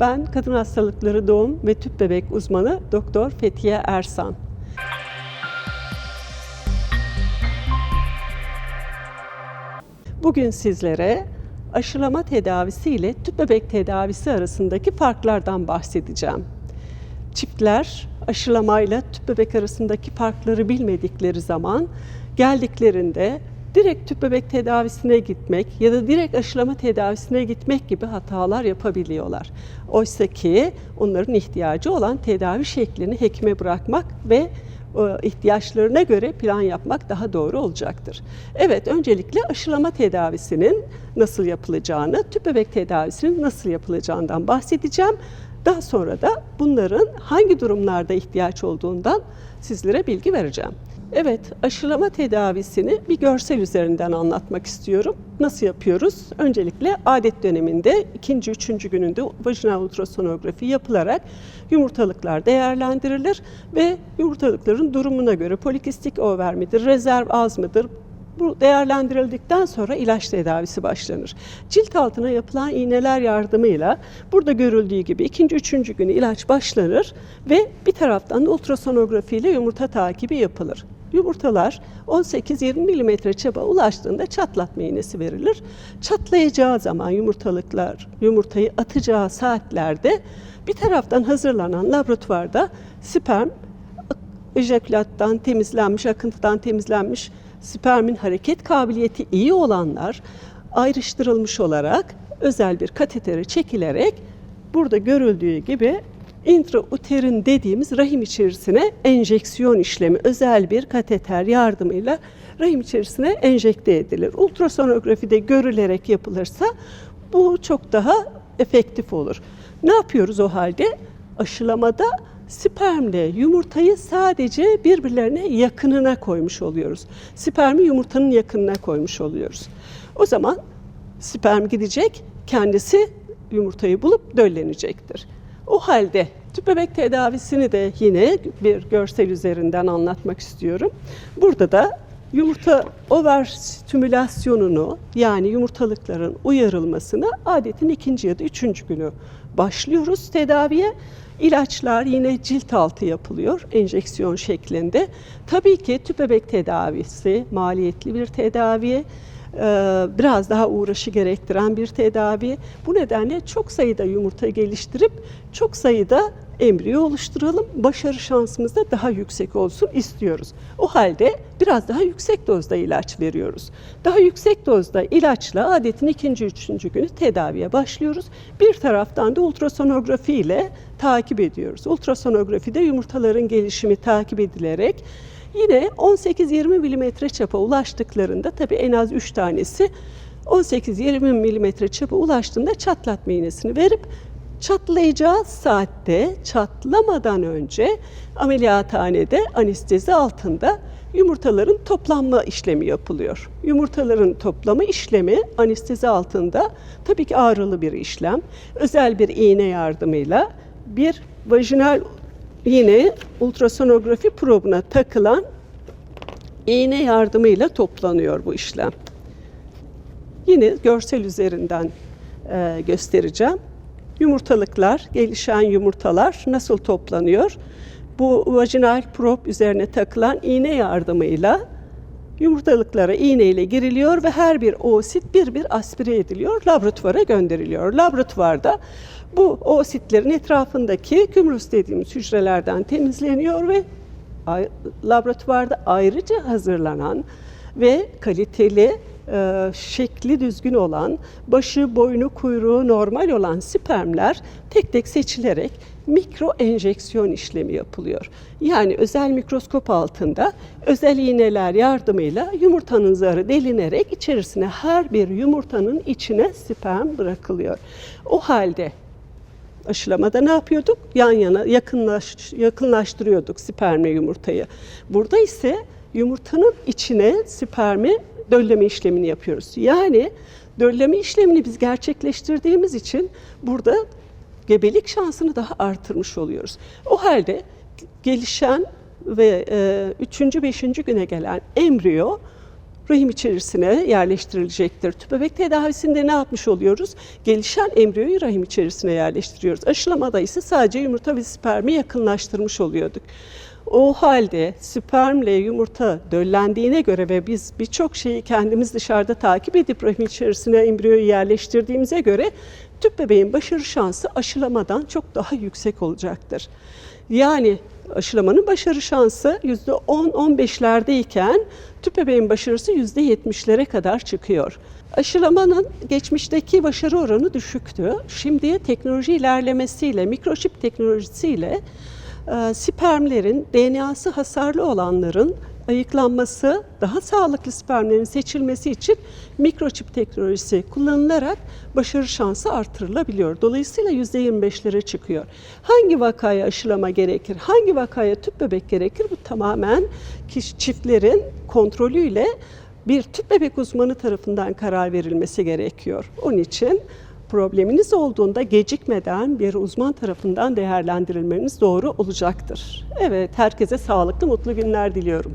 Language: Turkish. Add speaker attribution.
Speaker 1: Ben kadın hastalıkları doğum ve tüp bebek uzmanı Doktor Fethiye Ersan. Bugün sizlere aşılama tedavisi ile tüp bebek tedavisi arasındaki farklardan bahsedeceğim. Çiftler aşılamayla tüp bebek arasındaki farkları bilmedikleri zaman geldiklerinde direkt tüp bebek tedavisine gitmek ya da direkt aşılama tedavisine gitmek gibi hatalar yapabiliyorlar. Oysa ki onların ihtiyacı olan tedavi şeklini hekime bırakmak ve e, ihtiyaçlarına göre plan yapmak daha doğru olacaktır. Evet, öncelikle aşılama tedavisinin nasıl yapılacağını, tüp bebek tedavisinin nasıl yapılacağından bahsedeceğim. Daha sonra da bunların hangi durumlarda ihtiyaç olduğundan sizlere bilgi vereceğim. Evet, aşılama tedavisini bir görsel üzerinden anlatmak istiyorum. Nasıl yapıyoruz? Öncelikle adet döneminde ikinci, üçüncü gününde vajinal ultrasonografi yapılarak yumurtalıklar değerlendirilir ve yumurtalıkların durumuna göre polikistik over midir, rezerv az mıdır, bu değerlendirildikten sonra ilaç tedavisi başlanır. Cilt altına yapılan iğneler yardımıyla burada görüldüğü gibi ikinci, üçüncü günü ilaç başlanır ve bir taraftan da ultrasonografi ile yumurta takibi yapılır. Yumurtalar 18-20 milimetre çaba ulaştığında çatlatma iğnesi verilir. Çatlayacağı zaman yumurtalıklar yumurtayı atacağı saatlerde bir taraftan hazırlanan laboratuvarda sperm ejakülattan temizlenmiş, akıntıdan temizlenmiş spermin hareket kabiliyeti iyi olanlar ayrıştırılmış olarak özel bir katetere çekilerek burada görüldüğü gibi intrauterin dediğimiz rahim içerisine enjeksiyon işlemi özel bir kateter yardımıyla rahim içerisine enjekte edilir. Ultrasonografide görülerek yapılırsa bu çok daha efektif olur. Ne yapıyoruz o halde? Aşılamada spermle yumurtayı sadece birbirlerine yakınına koymuş oluyoruz. Spermi yumurtanın yakınına koymuş oluyoruz. O zaman sperm gidecek, kendisi yumurtayı bulup döllenecektir. O halde tüp bebek tedavisini de yine bir görsel üzerinden anlatmak istiyorum. Burada da yumurta over stimülasyonunu yani yumurtalıkların uyarılmasını adetin ikinci ya da üçüncü günü başlıyoruz tedaviye. İlaçlar yine cilt altı yapılıyor enjeksiyon şeklinde. Tabii ki tüp bebek tedavisi maliyetli bir tedavi biraz daha uğraşı gerektiren bir tedavi. Bu nedenle çok sayıda yumurta geliştirip çok sayıda embriyo oluşturalım. Başarı şansımız da daha yüksek olsun istiyoruz. O halde biraz daha yüksek dozda ilaç veriyoruz. Daha yüksek dozda ilaçla adetin ikinci, üçüncü günü tedaviye başlıyoruz. Bir taraftan da ultrasonografi ile takip ediyoruz. Ultrasonografide yumurtaların gelişimi takip edilerek Yine 18-20 milimetre çapa ulaştıklarında tabii en az 3 tanesi 18-20 milimetre çapa ulaştığında çatlatma iğnesini verip çatlayacağı saatte çatlamadan önce ameliyathanede anestezi altında yumurtaların toplanma işlemi yapılıyor. Yumurtaların toplama işlemi anestezi altında tabii ki ağrılı bir işlem. Özel bir iğne yardımıyla bir vajinal yine ultrasonografi probuna takılan iğne yardımıyla toplanıyor bu işlem. Yine görsel üzerinden göstereceğim. Yumurtalıklar, gelişen yumurtalar nasıl toplanıyor? Bu vajinal prob üzerine takılan iğne yardımıyla yumurtalıklara iğne ile giriliyor ve her bir oosit bir bir aspire ediliyor, laboratuvara gönderiliyor. Laboratuvarda bu oositlerin etrafındaki kümülüs dediğimiz hücrelerden temizleniyor ve laboratuvarda ayrıca hazırlanan ve kaliteli, e, şekli düzgün olan, başı, boynu, kuyruğu normal olan spermler tek tek seçilerek mikro enjeksiyon işlemi yapılıyor. Yani özel mikroskop altında özel iğneler yardımıyla yumurtanın zarı delinerek içerisine her bir yumurtanın içine sperm bırakılıyor. O halde aşılamada ne yapıyorduk? Yan yana yakınlaş, yakınlaştırıyorduk spermle yumurtayı. Burada ise yumurtanın içine spermi dölleme işlemini yapıyoruz. Yani dölleme işlemini biz gerçekleştirdiğimiz için burada gebelik şansını daha artırmış oluyoruz. O halde gelişen ve e, üçüncü, beşinci güne gelen embriyo rahim içerisine yerleştirilecektir. Tüp tedavisinde ne yapmış oluyoruz? Gelişen embriyoyu rahim içerisine yerleştiriyoruz. Aşılamada ise sadece yumurta ve spermi yakınlaştırmış oluyorduk. O halde spermle yumurta döllendiğine göre ve biz birçok şeyi kendimiz dışarıda takip edip rahim içerisine embriyoyu yerleştirdiğimize göre tüp bebeğin başarı şansı aşılamadan çok daha yüksek olacaktır. Yani aşılamanın başarı şansı %10-15'lerdeyken tüp bebeğin başarısı %70'lere kadar çıkıyor. Aşılamanın geçmişteki başarı oranı düşüktü. Şimdi teknoloji ilerlemesiyle, mikroçip teknolojisiyle spermlerin DNA'sı hasarlı olanların ayıklanması, daha sağlıklı spermlerin seçilmesi için mikroçip teknolojisi kullanılarak başarı şansı artırılabiliyor. Dolayısıyla %25'lere çıkıyor. Hangi vakaya aşılama gerekir? Hangi vakaya tüp bebek gerekir? Bu tamamen kişi, çiftlerin kontrolüyle bir tüp bebek uzmanı tarafından karar verilmesi gerekiyor. Onun için probleminiz olduğunda gecikmeden bir uzman tarafından değerlendirilmeniz doğru olacaktır. Evet, herkese sağlıklı, mutlu günler diliyorum.